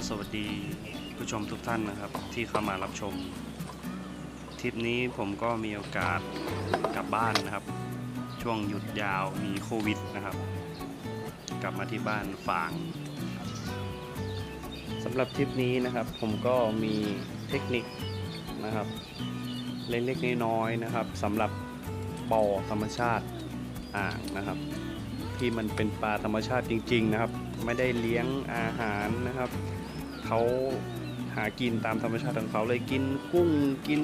็สวัสดีผู้ชมทุกท่านนะครับที่เข้ามารับชมทริปนี้ผมก็มีโอกาสกลับบ้านนะครับ ช่วงหยุดยาวมีโควิดนะครับ กลับมาที่บ้านฝางสำหรับทริปนี้นะครับ ผมก็มีเทคนิคนะครับ เล็กๆน้อยๆนะครับสำหรับบ่อธรรมชาติอ่างนะครับ ที่มันเป็นปลาธรรมชาติจริง ๆ นะครับ ไม่ได้เลี้ยงอาหารนะครับ เขาหากินตามธรรมชาติของเขาเลยกินกุ้งกิน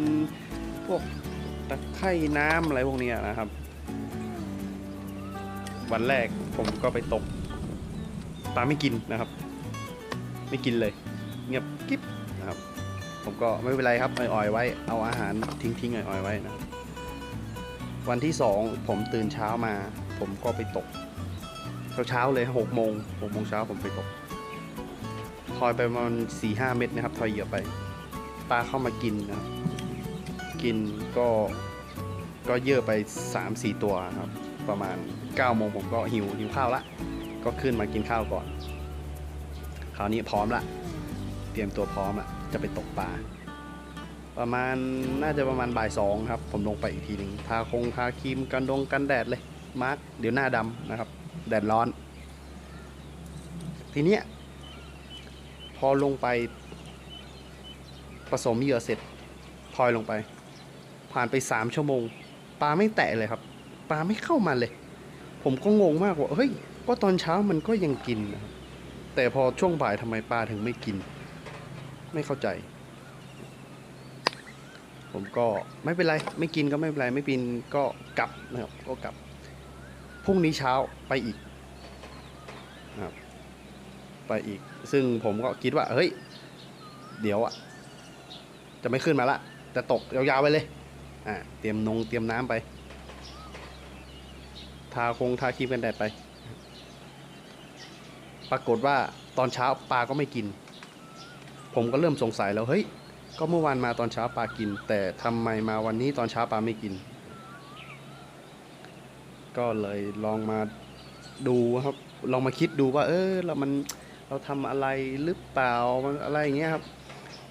พวกตะไคร่น้ำอะไรพวกนี้นะครับ วันแรกผมก็ไปตกปลาไม่กินนะครับ ไม่กินเลย เงียบกิ๊บนะครับ ผมก็ไม่เป็นไรครับอ่อยๆไว้ เอาอาหารทิ้งๆอ่อยๆไว้นะวันที่สองผมตื่นเช้ามา ผมก็ไปตกเช้าๆเลยหกโมงหกโมงเช้าผมไปตก ทอยไปประมาณสี่ห้าเม็ดนะครับ ทอยเหยื่อไปปลาเข้ามากินนะกินก็ก็เยอะไปสามสี่ตัวครับ ประมาณ9ก้าโมงผมก็หิวหิวข้าวละ ก็ขึ้นมากินข้าวก่อน คราวนี้พร้อมละ เตรียมตัวพร้อมละ จะไปตกปลา ประมาณน่าจะประมาณบ่ายสองครับ ผมลงไปอีกทีหนึ่งทาคงทาครีมกันดงกันแดดเลย มาร์กเดี๋ยวหน้าดำนะครับ แดดร้อน ทีเนี้ย พอลงไปผสมเหยื่อเสร็จพลอยลงไป ผ่านไปสามชั่วโมงปลาไม่แตะเลยครับปลาไม่เข้ามาเลย ผมก็งงมากว่าเฮ้ยก็ตอนเช้ามันก็ยังกินนะแต่พอช่วงบ่ายทำไมปลาถึงไม่กิน ไม่เข้าใจ ผมก็ไม่เป็นไร ไม่กินก็ไม่เป็นไร ไม่กินก็กลับนะครับก็กลับพรุ่งนี้เช้าไปอีกนะครับ ไปอีก ซึ่งผมก็คิดว่า เฮ้ย เดี๋ยวอะจะไม่ขึ้นมาละ จะตกยาวๆไปเลย อ่า เตรียมนงเตรียมน้ำไป ทาคงทาครีมกันแดดไป ปรากฏว่าตอนเช้าปลาก็ไม่กิน ผมก็เริ่มสงสัยแล้ว เฮ้ย ก็เมื่อวานมาตอนเช้าปลากิน แต่ทำไมมาวันนี้ตอนเช้าปลาไม่กิน ก็เลยลองมาดูครับ ลองมาคิดดูว่า เออเรามัน เราทำอะไรหรือเปล่ามันอะไรอย่างเงี้ยครับ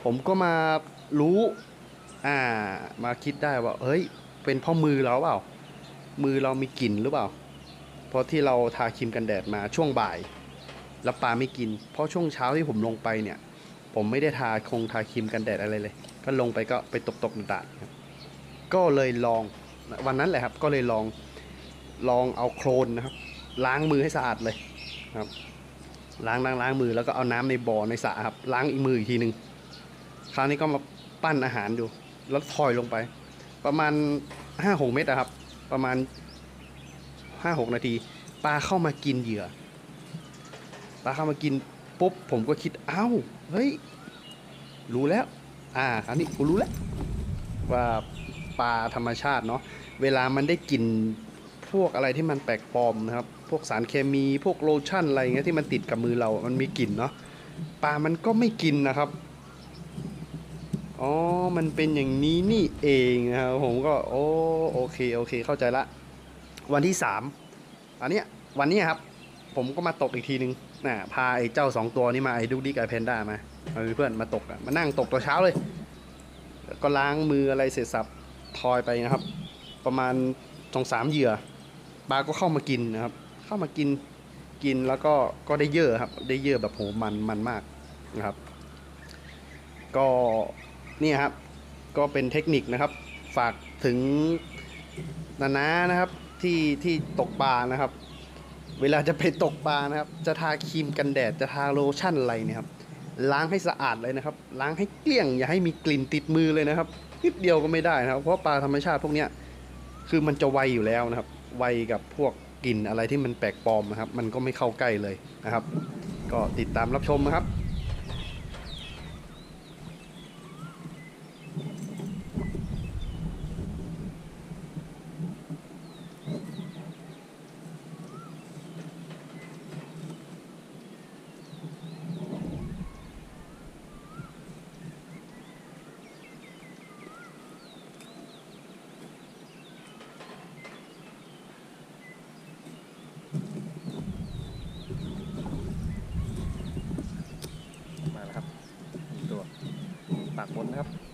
ผมก็มารู้อ่ามาคิดได้ว่าเฮ้ย เป็นเพ่อมือเราเปล่า มือเรามีกลิ่นหรือเปล่า เพราะที่เราทาครีมกันแดดมาช่วงบ่ายแล้วปลาไม่กิน เพราะช่วงเช้าที่ผมลงไปเนี่ย ผมไม่ได้ทาคงทาครีมกันแดดอะไรเลย ก็ลงไปก็ไปตกตกๆดาดๆครับก็เลยลองวันนั้นแหละครับ ก็เลยลองลองเอาโคลนนะครับ ล้างมือให้สะอาดเลยครับ ล้างล้างล้างมือแล้วก็เอาน้ำในบ่อในสระครับ ล้างอีกมืออีกทีหนึ่งคราวนี้ก็มาปั้นอาหารดู แล้วทอยลงไป ประมาณห้าหกเม็ดอะครับ ประมาณห้าหกนาทีปลาเข้ามากินเหยื่อปลาเข้ามากินปุ๊บผมก็คิดเอ้าเฮ้ยรู้แล้ว อ่าคราวนี้กูรู้แล้ว ว่าปลาธรรมชาติเนาะเวลามันได้กินพวกอะไรที่มันแปลกปลอมนะครับ พวกสารเคมีพวกโลชั่นอะไรเงี้ยที่มันติดกับมือเรา มันมีกลิ่นเนาะปลามันก็ไม่กินนะครับอ๋อ มันเป็นอย่างนี้นี่เองนะครับผมก็โอ้โอเคโอเคเข้าใจละ วันที่สามอันเนี้ยวันเนี้ยครับ ผมก็มาตกอีกทีนึงน่ะพาไอ้เจ้าสองตัวนี้มาไอ้ดุกดิกไอ้แพนด้ามามาเป็นเพื่อนมาตกอะมานั่งตกตัวเช้าเลย ก็ล้างมืออะไรเสร็จสับทอยไปนะครับ ประมาณสองสามเหยื่อปลาก็เข้ามากินนะครับ เข้ามากินกินแล้วก็ก็ได้เยอะครับ ได้เยอะแบบโหมันมันมากนะครับ ก็นี่ครับ ก็เป็นเทคนิคนะครับ ฝากถึงนานานะครับที่ที่ตกปลานะครับ เวลาจะไปตกปลานะครับ จะทาครีมกันแดดจะทาโลชั่นอะไรเนี่ยครับล้างให้สะอาดเลยนะครับ ล้างให้เกลี้ยงอย่าให้มีกลิ่นติดมือเลยนะครับนิดเดียวก็ไม่ได้นะครับ เพราะปลาธรรมชาติพวกเนี้ยคือมันจะไวอยู่แล้วนะครับ ไวกับพวก กลิ่นอะไรที่มันแปลกปลอมนะครับ มันก็ไม่เข้าใกล้เลยนะครับ ก็ติดตามรับชมนะครับากบนนะครับ